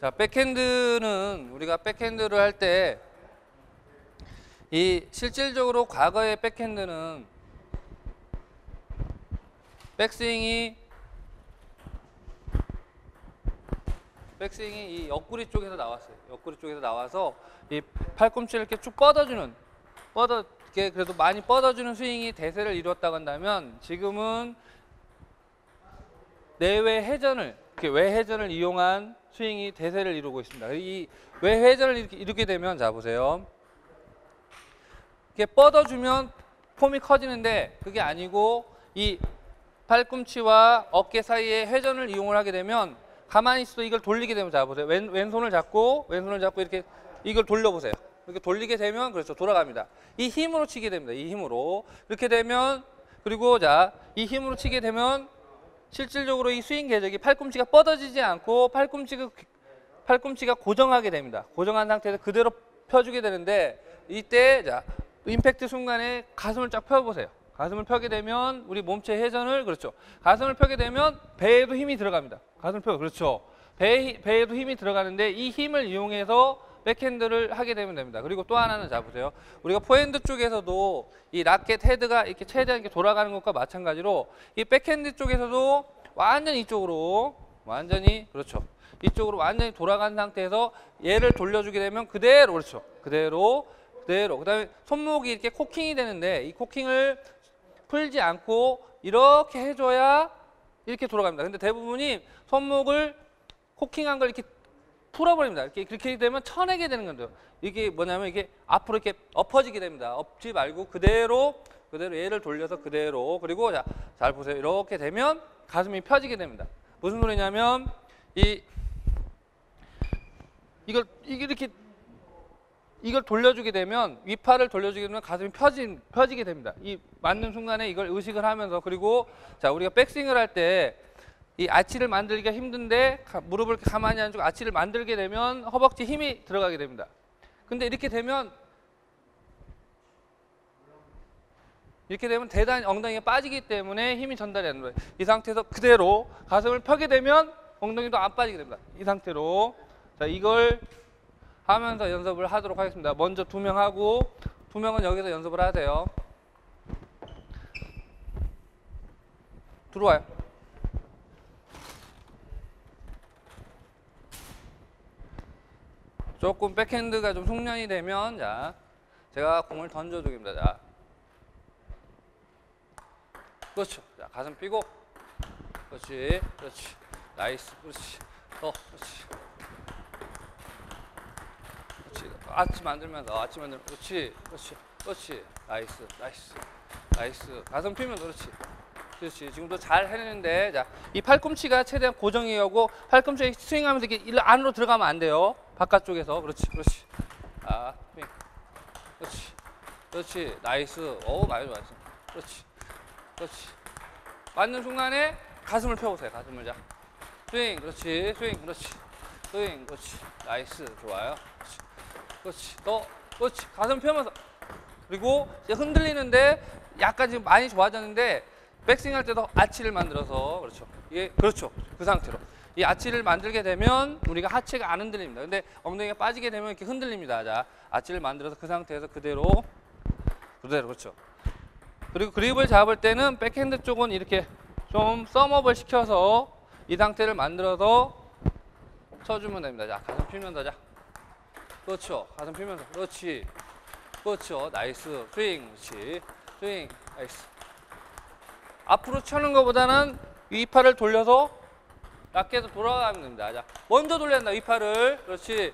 자, 백핸드는 우리가 백핸드를 할 때 이 실질적으로 과거의 백핸드는 백스윙이 백스윙이 이 옆구리 쪽에서 나왔어요. 옆구리 쪽에서 나와서 이 팔꿈치를 이렇게 쭉 뻗어주는 뻗어 이렇게 그래도 많이 뻗어주는 스윙이 대세를 이루었다고 한다면 지금은 내외 회전을 외회전을 이용한 스윙이 대세를 이루고 있습니다. 이 외회전을 이렇게 되면 자 보세요. 이렇게 뻗어주면 폼이 커지는데 그게 아니고 이 팔꿈치와 어깨 사이에 회전을 이용을 하게 되면 가만히 있어도 이걸 돌리게 되면 자 보세요. 왼, 왼손을 잡고 왼손을 잡고 이렇게 이걸 돌려보세요. 이렇게 돌리게 되면 그렇죠. 돌아갑니다. 이 힘으로 치게 됩니다. 이 힘으로. 이렇게 되면 그리고 자 이 힘으로 치게 되면 실질적으로 이 스윙 궤적이 팔꿈치가 뻗어지지 않고 팔꿈치가 팔꿈치가 고정하게 됩니다. 고정한 상태에서 그대로 펴주게 되는데 이때 자 임팩트 순간에 가슴을 쫙 펴보세요. 가슴을 펴게 되면 우리 몸체 회전을 그렇죠. 가슴을 펴게 되면 배에도 힘이 들어갑니다. 가슴을 펴 그렇죠. 배 배에도 힘이 들어가는데 이 힘을 이용해서 백핸드를 하게 되면 됩니다. 그리고 또 하나는 자 보세요. 우리가 포핸드 쪽에서도 이 라켓 헤드가 이렇게 최대한 이렇게 돌아가는 것과 마찬가지로 이 백핸드 쪽에서도 완전 이쪽으로 완전히 그렇죠. 이쪽으로 완전히 돌아간 상태에서 얘를 돌려주게 되면 그대로 그렇죠. 그대로 그대로 그다음에 손목이 이렇게 코킹이 되는데 이 코킹을 풀지 않고 이렇게 해줘야 이렇게 돌아갑니다. 근데 대부분이 손목을 코킹한 걸 이렇게 풀어버립니다. 이렇게 그렇게 되면 쳐내게 되는 건데요. 이게 뭐냐면 이게 앞으로 이렇게 엎어지게 됩니다. 엎지 말고 그대로 그대로 얘를 돌려서 그대로 그리고 자 잘 보세요. 이렇게 되면 가슴이 펴지게 됩니다. 무슨 소리냐면 이 이걸 이렇게 이걸 돌려주게 되면 위팔을 돌려주게 되면 가슴이 펴진 펴지게 됩니다. 이 맞는 순간에 이걸 의식을 하면서 그리고 자 우리가 백스윙을 할때 이 아치를 만들기가 힘든데 가- 무릎을 가만히 앉고 아치를 만들게 되면 허벅지 힘이 들어가게 됩니다. 근데 이렇게 되면 이렇게 되면 대단히 엉덩이가 빠지기 때문에 힘이 전달이 안 돼요. 이 상태에서 그대로 가슴을 펴게 되면 엉덩이도 안 빠지게 됩니다. 이 상태로 자 이걸 하면서 연습을 하도록 하겠습니다. 먼저 두 명 하고 두 명은 여기서 연습을 하세요. 들어와요. 조금 백핸드가 좀 숙련이 되면 자 제가 공을 던져주겠습니다. 자. 그렇죠. 자 가슴 삐고. 그렇지 그렇지. 나이스 그렇지. 더 그렇지. 그렇지. 아치 만들면서 아치 만들면 그렇지 그렇지 그렇지. 나이스 나이스 나이스. 가슴 피면서 그렇지. 그렇지. 지금도 잘 해내는데 자이 팔꿈치가 최대한 고정이 하고 팔꿈치 스윙하면서 이렇게 일 안으로 들어가면 안 돼요 바깥쪽에서. 그렇지 그렇지. 아 그렇지 그렇지. 나이스. 어우 많이 좋았어 그렇지 그렇지. 맞는 순간에 가슴을 펴보세요 가슴을 자. 스윙 그렇지. 스윙 그렇지. 스윙 그렇지. 나이스. 좋아요. 그렇지 그렇지. 더 그렇지. 가슴 펴면서. 그리고 이제 흔들리는데 약간 지금 많이 좋아졌는데 백스윙 할 때도 아치를 만들어서. 그렇죠. 이게 그렇죠. 그 상태로 이 아치를 만들게 되면 우리가 하체가 안 흔들립니다 근데 엉덩이가 빠지게 되면 이렇게 흔들립니다 자 아치를 만들어서 그 상태에서 그대로 그대로 그렇죠 그리고 그립을 잡을 때는 백핸드 쪽은 이렇게 좀 썸업을 시켜서 이 상태를 만들어서 쳐주면 됩니다. 자, 가슴 피면서 자. 그렇죠. 가슴 피면서. 그렇지. 그렇죠. 나이스. 스윙. 그렇지. 스윙. 나이스. 앞으로 쳐는 것보다는 위팔을 돌려서 라켓을 돌아가면 됩니다. 자, 먼저 돌려야 된다. 위팔을. 그렇지.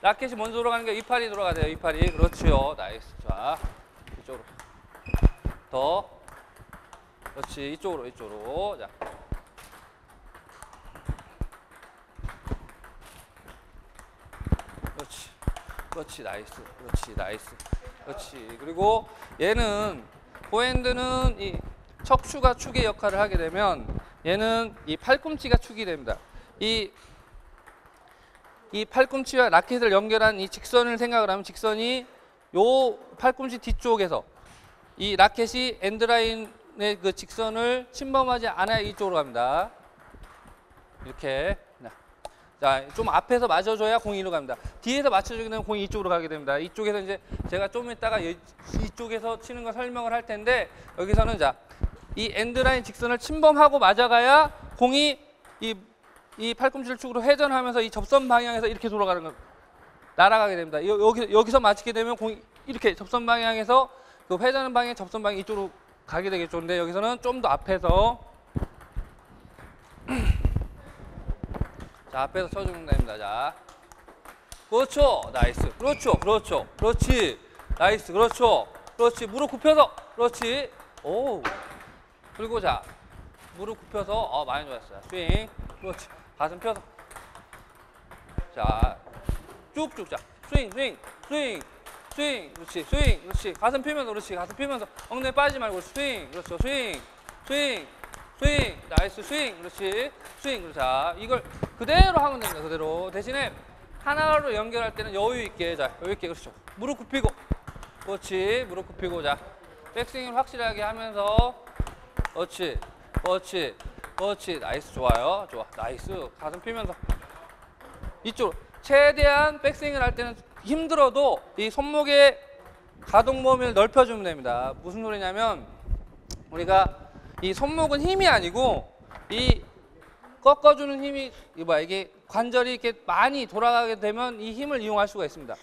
라켓이 먼저 돌아가는 게 위팔이 돌아가야 돼요. 위팔이. 그렇지요. 나이스. 자, 이쪽으로. 더 그렇지 이쪽으로 이쪽으로 자 그렇지 그렇지 나이스 그렇지 나이스 그렇지 그리고 얘는 포핸드는 이 척추가 축의 역할을 하게 되면 얘는 이 팔꿈치가 축이 됩니다 이 이 팔꿈치와 라켓을 연결한 이 직선을 생각을 하면 직선이 요 팔꿈치 뒤쪽에서 이 라켓이 엔드라인의 그 직선을 침범하지 않아야 이쪽으로 갑니다. 이렇게. 자, 자, 좀 앞에서 맞아줘야 공이 이리로 갑니다. 뒤에서 맞춰주게 되면 공이 이쪽으로 가게 됩니다. 이쪽에서 이제 제가 좀 이따가 이- 이쪽에서 치는 거 설명을 할 텐데 여기서는 자, 이 엔드라인 직선을 침범하고 맞아가야 공이 이, 이 팔꿈치를 축으로 회전하면서 이 접선 방향에서 이렇게 돌아가는 거 날아가게 됩니다. 여, 여기, 여기서 맞추게 되면 공이 이렇게 접선 방향에서 그 회전하는 방향 접선 방향 이쪽으로 가게 되겠죠. 근데 여기서는 좀 더 앞에서 자 앞에서 쳐주면 됩니다. 자 그렇죠. 나이스. 그렇죠. 그렇죠. 그렇지. 나이스. 그렇죠. 그렇지. 무릎 굽혀서. 그렇지. 오. 그리고 자. 무릎 굽혀서 어 많이 좋았어요. 스윙. 그렇지. 가슴 펴서. 자 쭉쭉 자. 스윙 스윙 스윙 스윙. 그렇지 스윙 그렇지. 가슴 펴면서 그렇지. 가슴 펴면서 엉덩이 빠지지 말고 스윙. 그렇죠. 스윙 스윙 스윙. 나이스 스윙. 그렇지. 스윙 그렇죠. 자 이걸 그대로 하면 됩니다. 그대로. 대신에 하나로 연결할 때는 여유 있게 자 여유 있게 그렇죠. 무릎 굽히고. 그렇지. 무릎 굽히고 자. 백스윙을 확실하게 하면서 그렇지 그렇지 그렇지 나이스 좋아요 좋아 나이스 가슴 펴면서 이쪽 최대한 백스윙을 할 때는 힘들어도 이 손목의 가동 범위를 넓혀주면 됩니다. 무슨 소리냐면 우리가 이 손목은 힘이 아니고 이 꺾어주는 힘이 이거 봐 이게 관절이 이렇게 많이 돌아가게 되면 이 힘을 이용할 수가 있습니다.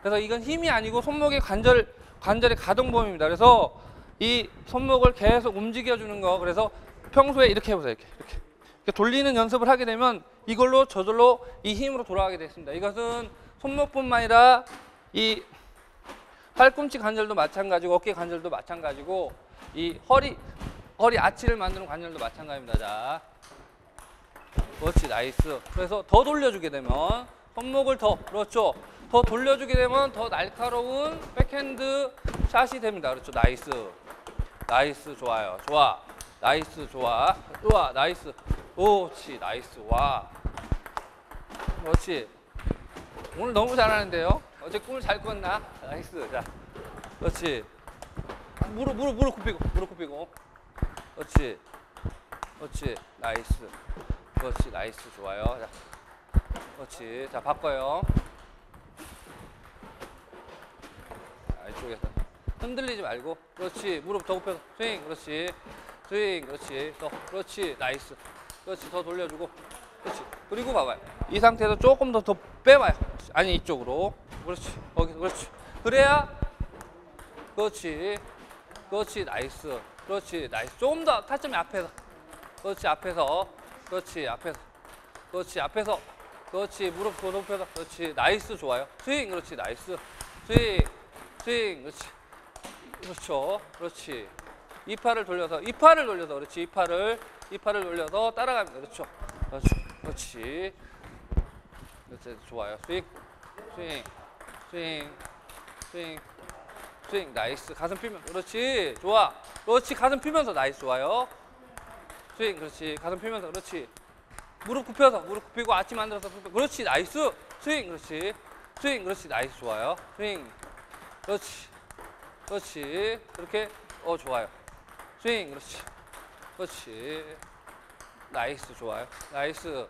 그래서 이건 힘이 아니고 손목의 관절 관절의 가동 범위입니다. 그래서 이 손목을 계속 움직여주는 거 그래서 평소에 이렇게 해보세요 이렇게 이렇게. 이렇게 돌리는 연습을 하게 되면 이걸로 저절로 이 힘으로 돌아가게 됐습니다. 이것은 손목뿐만 아니라 이 팔꿈치 관절도 마찬가지고 어깨 관절도 마찬가지고 이 허리 허리 아치를 만드는 관절도 마찬가지입니다. 자, 그렇지 나이스. 그래서 더 돌려주게 되면 손목을 더 그렇죠. 더 돌려주게 되면 더 날카로운 백핸드 샷이 됩니다. 그렇죠. 나이스. 나이스 좋아요. 좋아. 나이스 좋아. 좋아. 나이스. 오치 나이스. 와. 그렇지. 오늘 너무 잘하는데요. 어제 꿈을 잘 꿨나? 나이스. 자. 그렇지. 무릎 무릎 무릎 굽히고 무릎 굽히고. 그렇지. 그렇지. 나이스. 그렇지. 나이스. 좋아요. 자. 그렇지. 자, 바꿔요. 자, 이쪽에서 흔들리지 말고. 그렇지. 무릎 더 굽혀서 스윙. 그렇지. 스윙. 그렇지. 더. 그렇지. 나이스. 그렇지. 더 돌려주고. 그렇지. 그리고 봐봐요. 이 상태에서 조금 더 더 빼봐요. 아니 이쪽으로. 그렇지. 거기 그렇지. 그래야 그렇지. 그렇지. 나이스. 그렇지. 나이스. 조금 더 타점이 앞에서. 그렇지. 앞에서. 그렇지. 앞에서. 그렇지. 앞에서. 그렇지. 무릎 더 높여서. 그렇지. 나이스. 좋아요. 스윙. 그렇지. 나이스. 스윙. 스윙. 그렇지. 그렇죠. 그렇지. 이 팔을 돌려서 이 팔을 돌려서 그렇지. 이 팔을 이 팔을 돌려서 따라갑니다. 그렇죠. 그렇지. 그렇지. 좋아요. 스윙. 스윙. 스윙. 스윙. 스윙. 나이스. 가슴 피면. 그렇지. 좋아. 그렇지. 가슴 피면서 나이스. 좋아요. 스윙. 그렇지. 가슴 피면서. 그렇지. 무릎 굽혀서 무릎 굽히고 아치 만들어서 굽혀. 그렇지. 나이스. 스윙. 그렇지. 스윙. 그렇지. 나이스. 좋아요. 스윙. 그렇지. 그렇지. 그렇게 어 좋아요. 스윙. 그렇지. 그렇지. 나이스 좋아요. 나이스.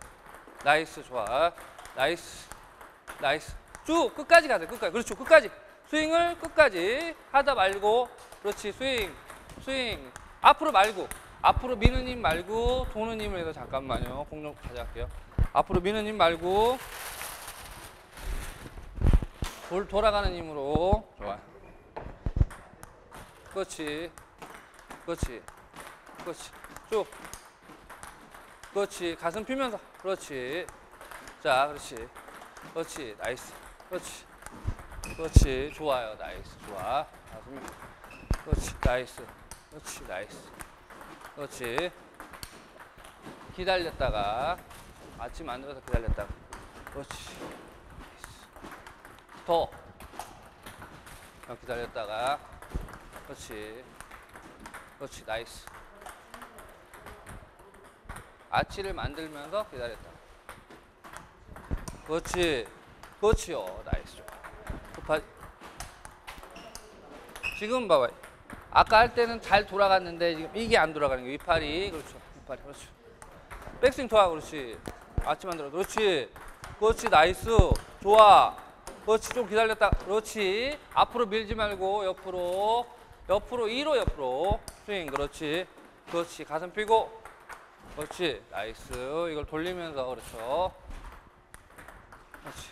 나이스 좋아. 나이스. 나이스. 쭉 끝까지 가세요. 끝까지. 그렇죠. 끝까지. 스윙을 끝까지 하다 말고 그렇지. 스윙. 스윙. 앞으로 말고 앞으로 힘 말고 도는 힘을 해서 잠깐만요. 공룡 할게요. 앞으로 힘 말고 돌 돌아가는 힘으로 좋아. 그렇지. 그렇지. 그렇지. 쭉. 그렇지. 가슴 피면서. 그렇지. 자, 그렇지. 그렇지. 나이스. 그렇지. 그렇지. 좋아요. 나이스. 좋아. 가슴. 그렇지. 나이스. 그렇지. 나이스. 그렇지. 기다렸다가 아침 만들어서 기다렸다가. 그렇지. 더 기다렸다가. 그렇지. 그렇지. 나이스. 아치를 만들면서 기다렸다. 그렇지. 그렇지요. 나이스. 지금 봐봐요. 아까 할 때는 잘 돌아갔는데 지금 이게 안 돌아가는 게 위팔이. 그렇죠. 위팔이. 그렇죠. 백스윙 도와. 그렇지. 아치 만들어. 그렇지. 그렇지. 나이스. 좋아. 그렇지. 좀 기다렸다. 그렇지. 앞으로 밀지 말고 옆으로. 옆으로 2로 옆으로. 스윙. 그렇지. 그렇지. 가슴 펴고. 그렇지. 나이스. 이걸 돌리면서 그렇죠. 그렇지.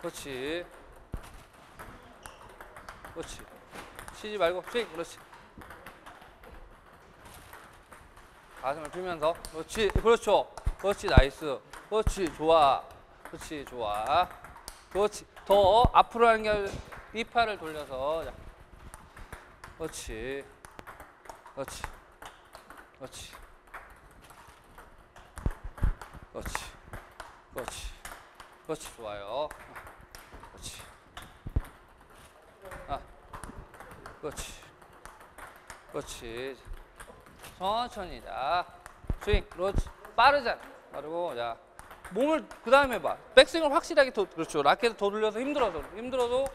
그렇지. 그렇지. 쉬지 말고 스윙. 그렇지. 가슴을 펴면서 그렇지 그렇죠 그렇지 나이스 그렇지 좋아 그렇지 좋아 그렇지 더 앞으로 하는 게 아니라 이 팔을 돌려서 자. 그렇지. 그렇지. 그렇지. 그렇지. 그렇지. 그렇지. 좋아요. 그렇지. 아. 그렇지. 그렇지. 천천히 자. 스윙. 그렇지. 빠르잖아. 빠르고 자. 몸을 그 다음에 봐. 백스윙을 확실하게 더 그렇죠. 라켓을 더 돌려서 힘들어서 힘들어도.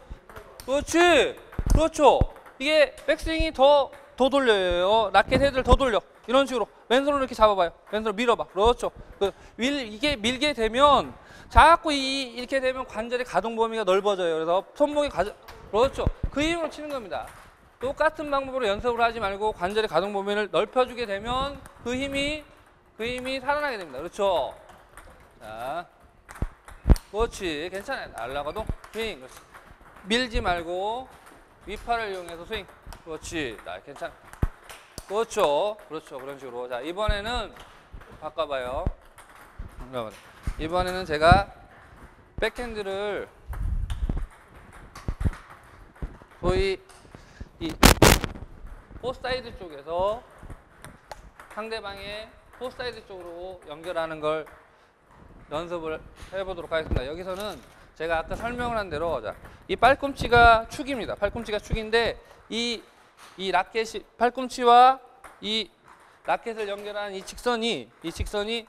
그렇지. 그렇죠 이게 백스윙이 더 더 돌려요. 라켓 헤드를 더 돌려. 이런 식으로. 왼손으로 이렇게 잡아봐요. 왼손으로 밀어봐. 그렇죠. 그 밀, 이게 밀게 되면 자꾸 이, 이렇게 되면 관절의 가동 범위가 넓어져요. 그래서 손목이 가져 그렇죠. 그 힘으로 치는 겁니다. 똑같은 방법으로 연습을 하지 말고 관절의 가동 범위를 넓혀주게 되면 그 힘이 그 힘이 살아나게 됩니다. 그렇죠? 자, 그렇지, 괜찮아요. 날라가도. 스윙, 그렇지. 밀지 말고 윗팔을 이용해서 스윙, 그렇지. 나 괜찮아. 그렇죠, 그렇죠. 그런 식으로. 자, 이번에는 바꿔봐요. 이번에는 제가 백핸드를 거의 이 포사이드 쪽에서 상대방의 포사이드 쪽으로 연결하는 걸 연습을 해보도록 하겠습니다. 여기서는 제가 아까 설명을 한 대로 자, 이 팔꿈치가 축입니다. 팔꿈치가 축인데 이, 이 라켓이 팔꿈치와 이 라켓을 연결하는 이 직선이 이 직선이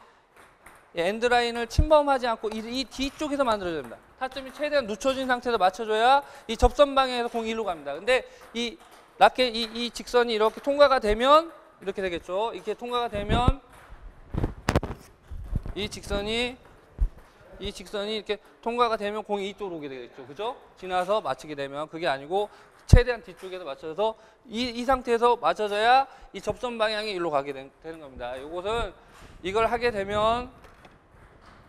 이 엔드라인을 침범하지 않고 이, 이 뒤쪽에서 만들어져야 됩니다. 타점이 최대한 늦춰진 상태에서 맞춰줘야 이 접선 방향에서 공이 일로 갑니다. 근데 이 라켓 이, 이 직선이 이렇게 통과가 되면 이렇게 되겠죠. 이렇게 통과가 되면 이 직선이 이 직선이 이렇게 통과가 되면 공이 이쪽으로 오게 되겠죠. 그죠? 지나서 맞추게 되면 그게 아니고 최대한 뒤쪽에서 맞춰서 이, 이 상태에서 맞춰져야 이 접선 방향이 일로 가게 된- 되는 겁니다. 이것은 이걸 하게 되면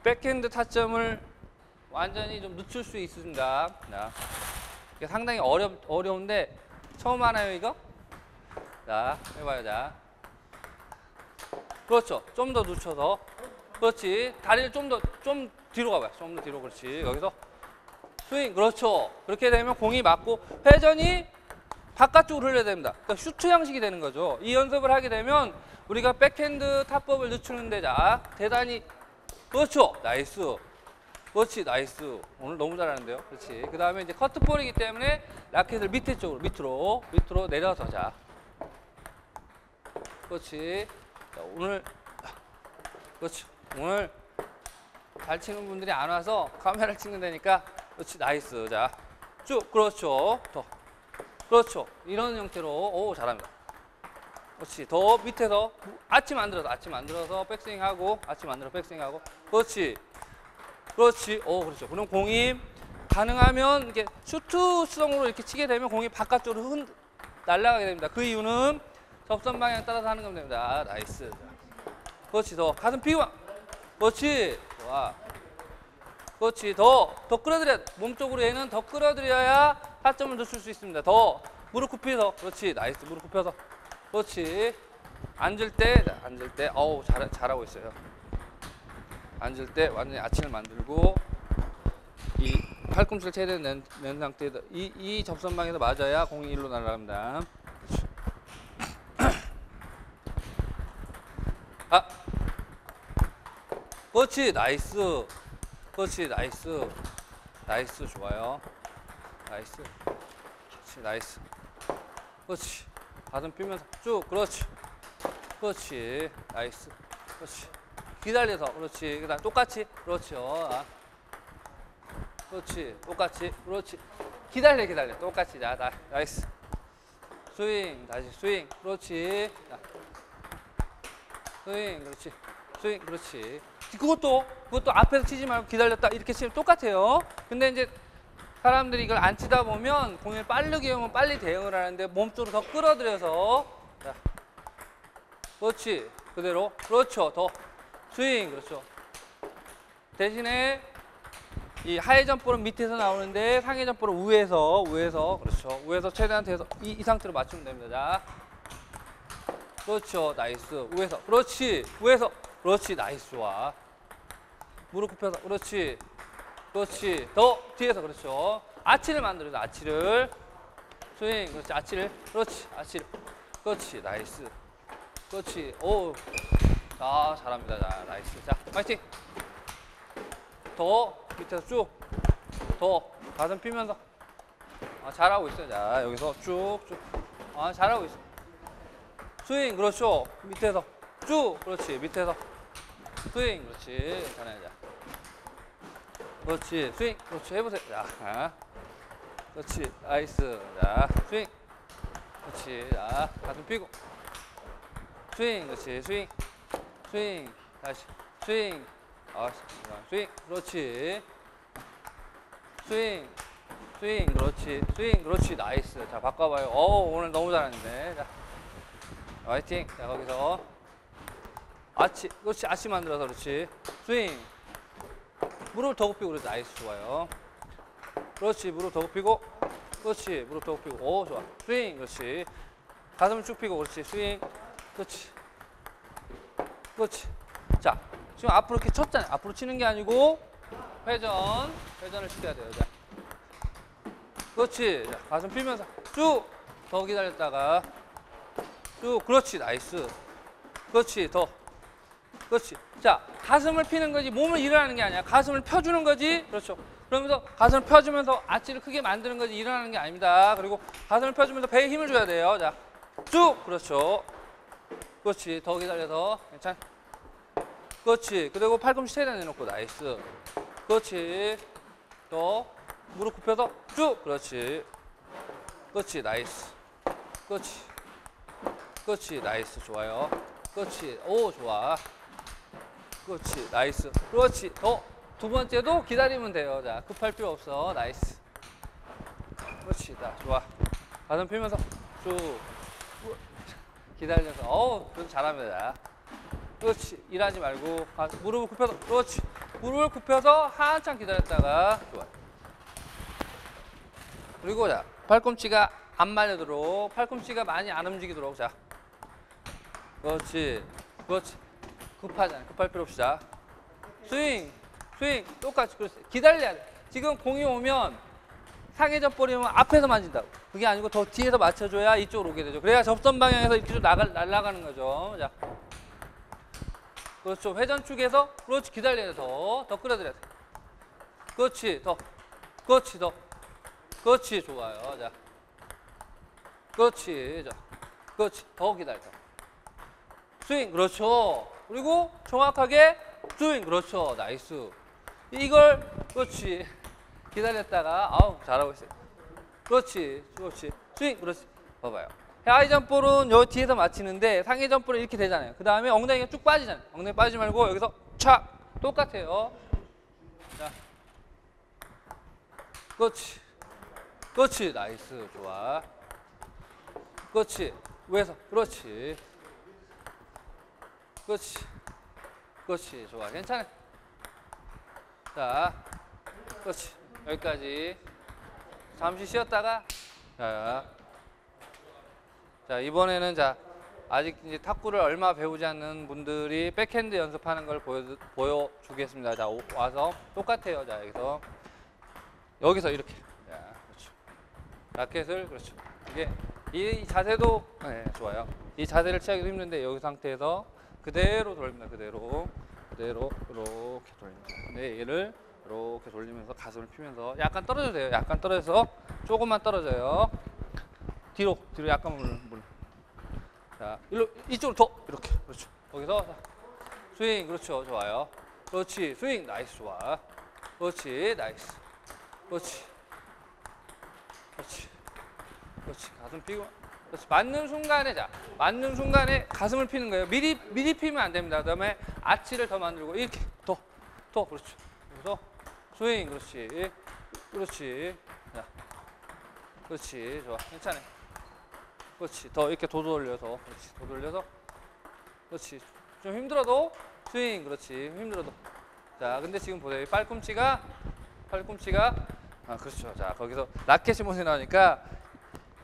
백핸드 타점을 완전히 좀 늦출 수 있습니다. 자, 상당히 어렵, 어려운데 처음 하나요 이거? 자, 해봐요. 자, 그렇죠. 좀 더 늦춰서, 그렇지. 다리를 좀 더 좀 뒤로 가봐요. 좀 더 뒤로, 그렇지. 여기서 스윙, 그렇죠. 그렇게 되면 공이 맞고 회전이 바깥쪽으로 흘려야 됩니다. 그러니까 슈트 형식이 되는 거죠. 이 연습을 하게 되면 우리가 백핸드 타법을 늦추는데 자 대단히 그렇죠. 나이스. 그렇지. 나이스. 오늘 너무 잘하는데요. 그렇지. 그 다음에 이제 커트볼이기 때문에 라켓을 밑에 쪽으로 밑으로 밑으로 내려서 자. 그렇지. 자, 오늘 그렇죠. 오늘 잘 치는 분들이 안 와서 카메라를 찍는다니까 그렇지. 나이스. 자. 쭉 그렇죠. 더. 그렇죠. 이런 형태로 오 잘합니다. 그렇지. 더 밑에서 아치 만들어서 아치 만들어서 백스윙하고 아치 만들어 백스윙하고 그렇지. 그렇지. 오 그렇죠. 그럼 공이 가능하면 이게 슈트성으로 이렇게 치게 되면 공이 바깥쪽으로 흔 날아가게 됩니다. 그 이유는 접선 방향 따라서 하는 겁니다. 아, 나이스. 그렇지. 더 가슴 피고. 그렇지. 좋아. 그렇지. 더, 더 끌어들여. 몸쪽으로 얘는 더 끌어들여야 타점을 늦출 수 있습니다. 더. 무릎 굽혀서. 그렇지. 나이스. 무릎 굽혀서. 그렇지. 앉을 때, 자, 앉을 때. 어우, 잘, 잘하고 있어요. 앉을 때 완전히 아침을 만들고, 이 팔꿈치를 최대한 낸, 낸 상태에서, 이, 이 접선방에서 맞아야 공이 일로 날아갑니다. 아. 그렇지. 나이스. 그렇지. 나이스. 나이스. 좋아요. 나이스. 그렇지. 나이스. 그렇지. 가슴 펴면서 쭉. 그렇지. 그렇지. 나이스. 그렇지. 기다려서. 그렇지. 그다음 똑같이. 그렇죠. 아. 그렇지. 똑같이. 그렇지. 기다려. 기다려. 똑같이. 자, 나, 나이스. 스윙. 다시 스윙. 그렇지. 자. 스윙. 그렇지. 스윙. 그렇지. 그것도 그것도 앞에서 치지 말고 기다렸다. 이렇게 치면 똑같아요. 근데 이제 사람들이 이걸 안 치다 보면 공을 빠르게 오면 빨리 대응을 하는데 몸쪽으로 더 끌어들여서. 자, 그렇지. 그대로. 그렇죠. 더. 스윙. 그렇죠. 대신에 이 하회 점볼은 밑에서 나오는데 상해 점볼은 위에서 위에서. 그렇죠. 위에서 최대한 돼서 이, 이 상태로 맞추면 됩니다. 자. 그렇죠. 나이스. 위에서. 그렇지. 위에서. 그렇지. 나이스. 좋아 무릎 굽혀서 그렇지. 그렇지. 더 뒤에서 그렇죠. 아치를 만들어서 아치를. 스윙 그렇지. 아치를. 그렇지. 아치를. 그렇지. 나이스. 그렇지. 오 자 잘합니다. 자 나이스. 자 파이팅. 더 밑에서 쭉. 더 가슴 피면서. 아 잘하고 있어요. 자 여기서 쭉쭉 아 잘하고 있어. 스윙 그렇죠. 밑에서 쭉. 그렇지. 밑에서. 스윙 그렇지. 잘해 자 그렇지. 스윙. 그렇지. 해보세요. 자 그렇지. 나이스. 자 스윙. 그렇지. 자 가슴 피고. 스윙. 그렇지. 스윙. 스윙. 다시. 스윙. 아 스윙. 그렇지. 스윙. 스윙. 그렇지. 스윙. 그렇지. 나이스. 자 바꿔봐요. 어 오늘 너무 잘하는데. 자 화이팅. 자 거기서. 아치. 그렇지. 아치 만들어서 그렇지. 스윙 무릎 더 굽히고 그렇지 나이스 좋아요. 그렇지 무릎 더 굽히고. 그렇지 무릎 더 굽히고. 오 좋아. 스윙 그렇지. 가슴을 쭉 펴고 그렇지. 스윙 그렇지. 그렇지. 자 지금 앞으로 이렇게 쳤잖아요 앞으로 치는 게 아니고 회전 회전을 시켜야 돼요. 자. 그렇지. 자, 가슴 피면서 쭉 더 기다렸다가 쭉 그렇지. 나이스. 그렇지 더. 그렇지. 자 가슴을 피는 거지 몸을 일어나는 게 아니야. 가슴을 펴주는 거지. 그렇죠. 그러면서 가슴을 펴주면서 아치를 크게 만드는 거지 일어나는 게 아닙니다. 그리고 가슴을 펴주면서 배에 힘을 줘야 돼요. 자 쭉. 그렇죠. 그렇지. 더 기다려서 괜찮. 그렇지. 그리고 팔꿈치 최대한 내놓고 나이스. 그렇지. 또 무릎 굽혀서 쭉. 그렇지. 그렇지. 나이스. 그렇지. 그렇지. 나이스. 좋아요. 그렇지. 오 좋아 그렇지 나이스. 그렇지. 더두 번째도 기다리면 돼요. 자 급할 필요 없어. 나이스. 그렇지 자 좋아. 가슴 펴면서 쭉 기다려서. 어우 잘합니다. 그렇지. 일하지 말고 가- 무릎을 굽혀서. 그렇지. 무릎을 굽혀서 한참 기다렸다가 좋아. 그리고 자 팔꿈치가 안 말려도록 팔꿈치가 많이 안 움직이도록 자. 그렇지. 그렇지 급하잖아. 급할 필요 없이 자. 스윙 스윙. 똑같이 그렇지. 기다려야 돼. 지금 공이 오면 상해 접 버리면 앞에서 만진다고. 그게 아니고 더 뒤에서 맞춰줘야 이쪽으로 오게 되죠. 그래야 접선 방향에서 이쪽으로 나가, 날아가는 거죠. 자. 그렇죠. 회전 축에서 그렇지. 기다려야 돼. 더. 더 끌어들여야 돼. 그렇지. 더. 그렇지. 더. 그렇지. 좋아요. 자. 그렇지. 자. 그렇지. 더 기다려. 스윙. 그렇죠 그리고 정확하게 스윙 그렇죠. 나이스. 이걸 그렇지. 기다렸다가 아우 잘하고 있어요. 그렇지 그렇지. 스윙 그렇지. 봐봐요. 하이 점볼은 요 뒤에서 맞히는데 상해 점볼은 이렇게 되잖아요. 그 다음에 엉덩이가 쭉 빠지잖아요. 엉덩이 빠지지 말고 여기서 촥 똑같아요. 자. 그렇지. 그렇지. 나이스. 좋아. 그렇지. 위에서. 그렇지 그렇지 그렇지 좋아 괜찮아 자 그렇지 여기까지 잠시 쉬었다가 자, 자 이번에는 자 아직 이제 탁구를 얼마 배우지 않는 분들이 백핸드 연습하는 걸 보여 보여주겠습니다. 자 오- 와서 똑같아요. 자 여기서 여기서 이렇게 자 그렇죠. 라켓을 그렇죠. 이게 이 자세도 네, 좋아요. 이 자세를 취하기도 힘든데 여기 상태에서 그대로 돌립니다. 그대로 그대로 이렇게 돌립니다. 근데 얘를 이렇게 돌리면서 가슴을 피면서 약간 떨어져도 돼요. 약간 떨어져서 조금만 떨어져요. 뒤로 뒤로 약간 물 물. 자 일로 이쪽으로 더 이렇게 그렇죠. 거기서 자, 스윙 그렇죠. 좋아요. 그렇지 스윙 나이스 좋아. 그렇지 나이스. 그렇지. 그렇지. 그렇지 가슴 피고 그렇지. 맞는 순간에 자, 맞는 순간에 가슴을 피는 거예요. 미리 미리 피면 안 됩니다. 그다음에 아치를 더 만들고 이렇게 더, 더 그렇죠. 그래서 스윙, 그렇지, 그렇지, 자, 그렇지, 좋아, 괜찮아. 그렇지, 더 이렇게 도 돌려서, 그렇지, 도 돌려서, 그렇지. 좀 힘들어도 스윙, 그렇지, 힘들어도. 자, 근데 지금 보세요, 이 팔꿈치가, 팔꿈치가, 아 그렇죠. 자, 거기서 라켓이 먼저 나오니까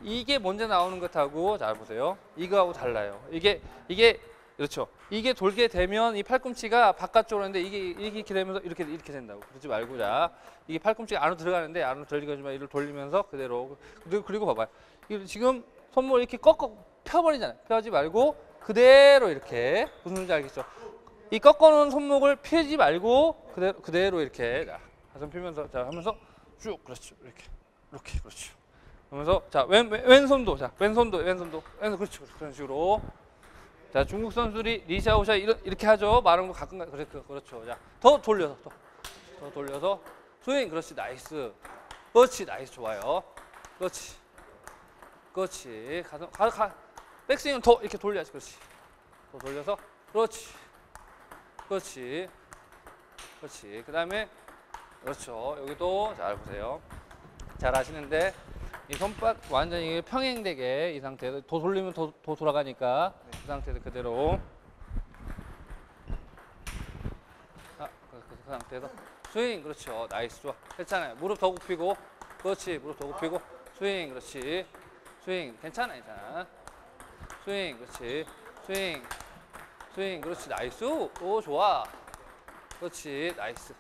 이게 먼저 나오는 것하고 잘 보세요. 이거하고 달라요. 이게 이게 그렇죠. 이게 돌게 되면 이 팔꿈치가 바깥쪽으로 하는데 이게 이렇게 되면서 이렇게 이렇게 된다고. 그러지 말고 자. 이게 팔꿈치가 안으로 들어가는데 안으로 들어가지만 이를 돌리면서 그대로 그리고, 봐봐요. 이거 지금 손목을 이렇게 꺾어 펴버리잖아요. 펴지 말고 그대로 이렇게 무슨 말인지 알겠죠? 이 꺾어놓은 손목을 펴지 말고 그대로 그대로 이렇게 자, 가슴 펴면서 자 하면서 쭉 그렇죠. 이렇게 이렇게 그렇죠. 그러면서 자 왼 왼 손도 자 왼손도 왼손도. 왼손 그렇죠 그런 식으로. 자 중국 선수들이 리샤오샤 이렇게 하죠. 말하는 거 가끔 가- 그래 그- 그렇죠. 자더 돌려서 더, 더 돌려서. 스윙 그렇지 나이스. 그렇지 나이스. 좋아요. 그렇지. 그렇지. 가서 가가 백스윙은 더 이렇게 돌려야지. 그렇지. 더 돌려서. 그렇지. 그렇지. 그렇지. 그 다음에 그렇죠. 여기도 잘 보세요. 잘 하시는데 이 손바닥 완전히 평행되게 이 상태에서 더 돌리면 더, 더 돌아가니까 그 상태에서 그대로. 아, 그, 그, 그 상태에서 스윙 그렇죠. 나이스 좋아. 괜찮아요. 무릎 더 굽히고. 그렇지 무릎 더 굽히고. 스윙 그렇지. 스윙 괜찮아 괜찮아. 스윙 그렇지. 스윙 스윙 그렇지. 나이스. 오 좋아. 그렇지 나이스.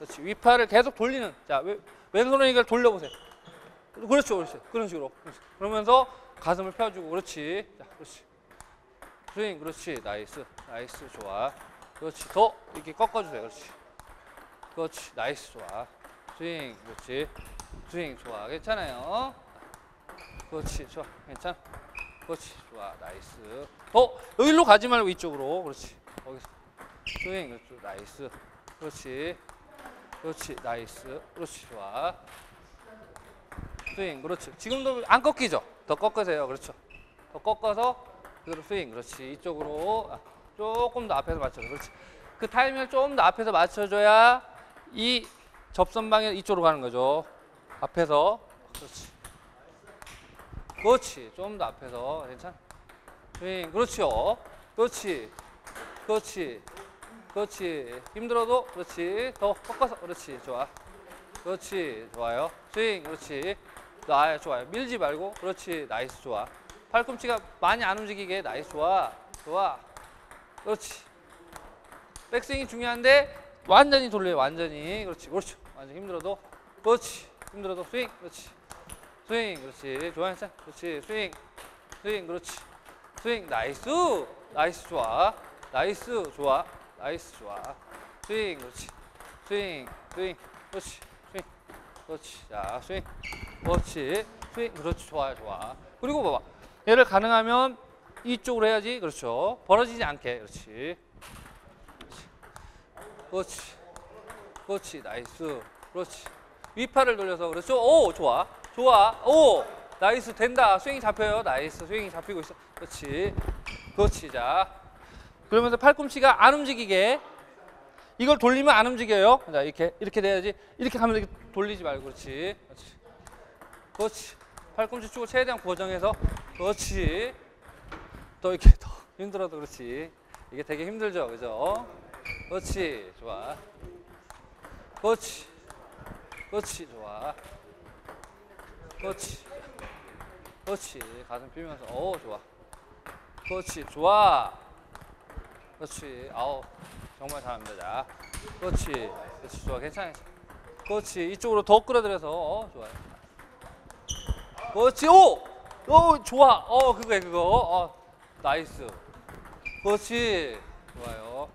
그렇지. 위팔을 계속 돌리는. 자 왼- 왼손으로 이걸 돌려보세요 그렇죠, 그렇지. 그런 식으로. 그렇지. 그러면서 가슴을 펴주고, 그렇지. 자, 그렇지. 스윙, 그렇지. 나이스, 나이스, 좋아. 그렇지. 더 이렇게 꺾어주세요. 그렇지. 그렇지. 나이스, 좋아. 스윙, 그렇지. 스윙, 좋아. 괜찮아요. 그렇지, 좋아. 괜찮아. 그렇지, 좋아. 나이스. 더 여기로 가지 말고 이쪽으로. 그렇지. 거기서. 스윙, 그렇지. 나이스. 그렇지. 그렇지. 나이스. 그렇지, 좋아. 스윙 그렇지. 지금도 안 꺾이죠? 더 꺾으세요. 그렇죠. 더 꺾어서 그대로 스윙 그렇지. 이쪽으로 아, 조금 더 앞에서 맞춰 그렇지. 그 타이밍을 좀더 앞에서 맞춰줘야 이 접선 방향 이쪽으로 가는 거죠. 앞에서. 그렇지. 그렇지. 좀 더 앞에서. 괜찮아. 스윙 그렇죠 그렇지. 그렇지. 그렇지. 힘들어도 그렇지. 더 꺾어서. 그렇지. 좋아. 그렇지. 좋아요. 스윙 그렇지 아 좋아요. 밀지 말고. 그렇지. 나이스 좋아. 팔꿈치가 많이 안 움직이게. 나이스 좋아. 좋아. 그렇지. 백스윙이 중요한데 완전히 돌려요. 완전히. 그렇지 그렇죠. 완전 힘들어도. 그렇지. 힘들어도 스윙. 그렇지. 스윙. 그렇지. 좋아 괜찮아 그렇지. 스윙. 스윙. 그렇지. 스윙. 나이스. 나이스 좋아. 나이스 좋아. 나이스 좋아. 스윙. 그렇지. 스윙. 스윙. 그렇지. 스윙. 그렇지. 자 스윙 그렇지 스윙. 그렇지 좋아요 좋아. 그리고 봐봐. 얘를 가능하면 이쪽으로 해야지. 그렇죠. 벌어지지 않게. 그렇지. 그렇지. 그렇지. 나이스. 그렇지. 위팔을 돌려서. 그렇죠. 오 좋아. 좋아. 오 나이스. 된다. 스윙이 잡혀요. 나이스. 스윙이 잡히고 있어. 그렇지. 그렇지. 자. 그러면서 팔꿈치가 안 움직이게. 이걸 돌리면 안 움직여요. 자 이렇게. 이렇게 돼야지. 이렇게 하면 이렇게 돌리지 말고. 그렇지. 그렇지 그렇지. 팔꿈치 축을 최대한 고정해서 그렇지. 또 이렇게 더 힘들어도 그렇지. 이게 되게 힘들죠? 그죠? 그렇지. 좋아. 그렇지. 그렇지. 좋아. 그렇지. 그렇지. 가슴 피면서. 오 좋아. 그렇지. 좋아. 그렇지. 아우 정말 잘합니다. 자 그렇지. 그렇지. 좋아 괜찮아. 그렇지. 이쪽으로 더 끌어들여서. 어, 좋아요 그렇지. 오! 오 좋아. 어 그거야 그거. 어 나이스. 그렇지. 좋아요.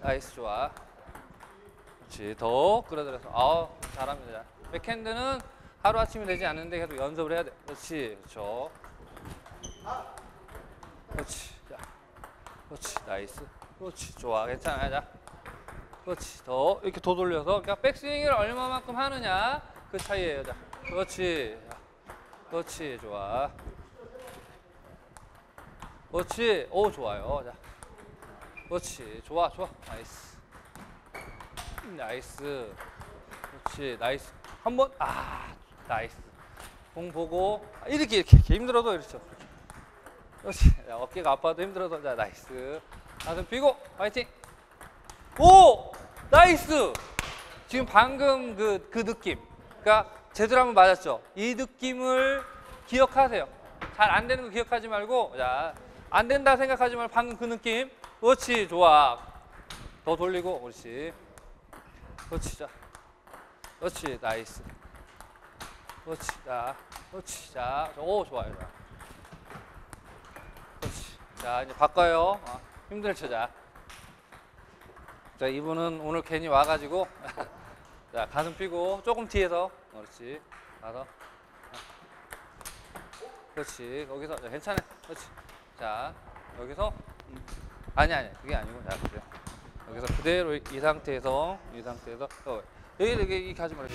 나이스 좋아. 그렇지. 더 끌어들여서. 아 잘합니다. 백핸드는 하루아침에 되지 않는데 계속 연습을 해야 돼. 그렇지. 그렇죠. 그렇지. 자 그렇지. 나이스. 그렇지. 좋아. 괜찮아. 자 그렇지. 더 이렇게 더 돌려서. 그러니까 백스윙을 얼마만큼 하느냐. 그 차이예요. 자 그렇지. 자, 그렇지 좋아 그렇지. 오, 좋아요. 자. 그렇지. 좋아, 좋아. 나이스. 나이스. 그렇지. 나이스. 한 번. 아, 나이스. 공 보고 아, 이렇게 이렇게, 힘들어도 이렇죠. 그렇지. 자, 어깨가 아파도 힘들어도 자, 나이스. 가슴 펴고 파이팅. 오! 나이스! 지금 방금 그, 그 느낌. 그러니까 제대로 한번 맞았죠. 이 느낌을 기억하세요. 잘 안 되는 거 기억하지 말고 자, 안 된다 생각하지 말고 방금 그 느낌. 그렇지. 좋아. 더 돌리고 그렇지. 그렇지. 자. 그렇지. 나이스. 그렇지. 자. 그렇지. 자. 오, 좋아요. 자. 그렇지. 자, 이제 바꿔요. 어, 힘들죠, 자. 자, 이분은 오늘 괜히 와가지고 자 가슴 펴고 조금 뒤에서 그렇지. 가서 그렇지. 거기서 자, 괜찮아. 그렇지. 자 여기서 음. 아니 아니 그게 아니고 자 그래. 여기서 그대로 이 상태에서 이 상태에서 어, 여기 여기 이 가지 말고